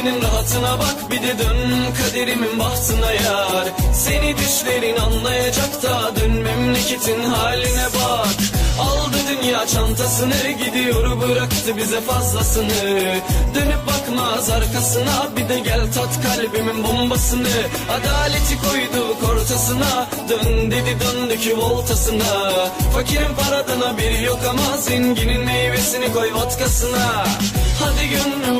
gölgenin rahatına bak Bir de dön kaderimin bahtına yar. Seni düşlerin anlayacak da Dön memleketin haline bak. Aldı dünya çantasını Gidiyor bıraktı bize fazlasını. Dönüp bakmaz arkasına Bir de gel tat kalbimin bombasını. Adaleti koyduk ortasına Dön dedi döndük voltasına Fakirin paradan haberi yok ama Zenginin meyvesini koy vodkasına. Hadi da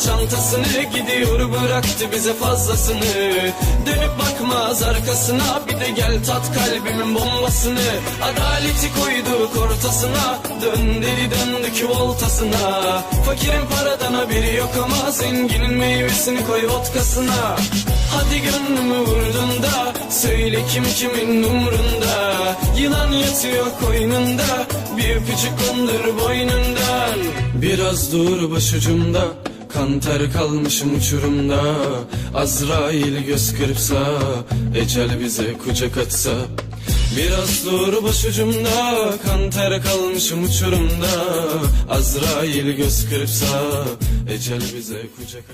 çantasını Gidiyor bıraktı bize fazlasını. Dönüp bakmaz arkasına Bir de gel tat kalbimin bombasını. Adaleti koyduk ortasına Dön dedi döndük voltasına. Fakirin paradan haberi yok ama Zenginin meyvesini koy vodkasına. Hadi gönlümü vurdun da Söyle kim kimin umrunda. Yılan yatıyor koynunda Bir öpücük kondur boynundan. Biraz dur başucumda Kan ter kalmışım uçurumda. Azrail göz kırpsa Ecel bize kucak atsa. Biraz dur başucumda Kan ter kalmışım uçurumda. Azrail göz kırpsa Ecel bize kucak atsa